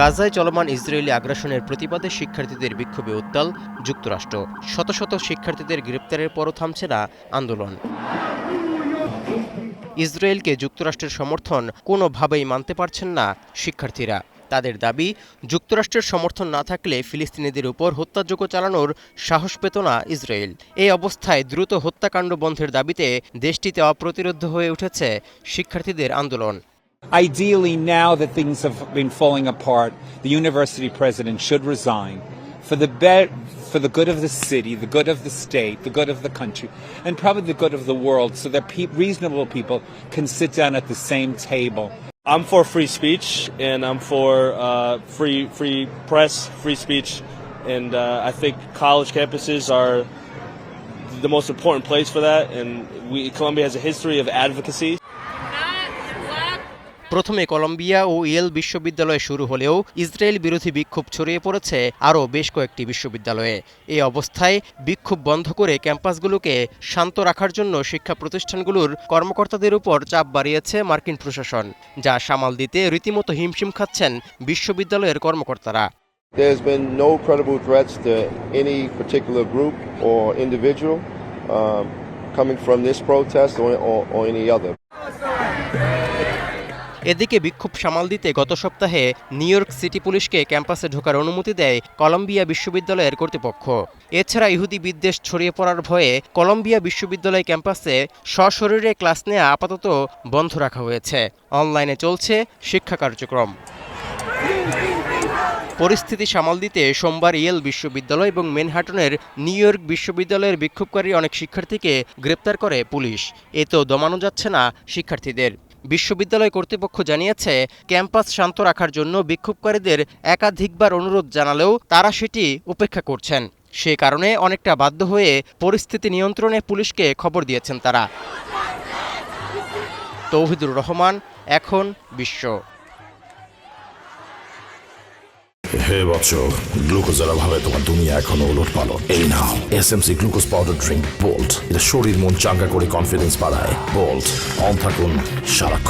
গাজায় চলমান ইসরায়েলি আগ্রাসনের প্রতিবাদে শিক্ষার্থীদের বিক্ষোভে উত্তাল যুক্তরাষ্ট্র। শত শত শিক্ষার্থীদের গ্রেপ্তারের পরও থামছে না আন্দোলন। ইসরায়েলকে যুক্তরাষ্ট্রের সমর্থন কোনোভাবেই মানতে পারছেন না শিক্ষার্থীরা। তাদের দাবি, যুক্তরাষ্ট্রের সমর্থন না থাকলে ফিলিস্তিনিদের উপর হত্যাযজ্ঞ চালানোর সাহস পেত না ইসরায়েল। এই অবস্থায় দ্রুত হত্যাকাণ্ড বন্ধের দাবিতে দেশটিতে অপ্রতিরোধ্য হয়ে উঠেছে শিক্ষার্থীদের আন্দোলন। Ideally, now that things have been falling apart, the university president should resign for the be- for the good of the city, the good of the state, the good of the country, and probably the good of the world, so that pe- reasonable people can sit down at the same table. I'm for free speech, and I'm for uh, free free press, free speech, and uh, I think college campuses are the most important place for that. And we Columbia has a history of advocacy. প্রথমে Columbia ও Yale বিশ্ববিদ্যালয়ে শুরু হলেও Israel বিরোধী বিক্ষোভ ছড়িয়ে পড়েছে আরও বেশ কয়েকটি বিশ্ববিদ্যালয়ে এই অবস্থায় বিক্ষোভ বন্ধ করে ক্যাম্পাসগুলোকে শান্ত রাখার জন্য শিক্ষা প্রতিষ্ঠানগুলোর কর্মকর্তাদের উপর চাপ বাড়িয়েছে মার্কিন প্রশাসন যা সামাল দিতে রীতিমতো হিমশিম খাচ্ছেন বিশ্ববিদ্যালয়ের কর্মকর্তারা There's been no credible threats to any particular group or individual um, coming from this protest or, or, or any other. এদিকে বিক্ষোভ সামাল দিতে গত সপ্তাহে নিউ ইয়র্ক সিটি পুলিশকে ক্যাম্পাসে ঢোকার অনুমতি দেয় কলম্বিয়া বিশ্ববিদ্যালয়ের কর্তৃপক্ষ। এছাড়া ইহুদি বিদ্বেষ ছড়িয়ে পড়ার ভয়ে কলম্বিয়া বিশ্ববিদ্যালয় ক্যাম্পাসে সশরীরে ক্লাস নেওয়া আপাতত বন্ধ রাখা হয়েছে। অনলাইনে চলছে শিক্ষা কার্যক্রম। পরিস্থিতি সামাল দিতে সোমবার ইয়েল বিশ্ববিদ্যালয় এবং মেনহাটনের নিউ ইয়র্ক বিশ্ববিদ্যালয়ের বিক্ষোভকারী অনেক শিক্ষার্থীকে গ্রেপ্তার করে পুলিশ। এতেও দমানো যাচ্ছে না শিক্ষার্থীদের। বিশ্ববিদ্যালয় কর্তৃপক্ষ জানিয়েছে, ক্যাম্পাস শান্ত রাখার জন্য বিক্ষোভকারীদের একাধিকবার অনুরোধ জানালেও তারা সেটি উপেক্ষা করছেন। সে কারণে অনেকটা বাধ্য হয়ে পরিস্থিতি নিয়ন্ত্রণে পুলিশকে খবর দিয়েছেন তারা। তৌহিদুর রহমান, এখন বিশ্ব। হে বৎস গ্লুকোজের অভাবে তোমার দুনিয়া এখনও ওলট পালো এই নাও SMC glucose powder drink bolt এটা শরীর, মন চাঙ্গা করে কনফিডেন্স বাড়ায়। বোল্ট অন থাকুন সারাক্ষণ।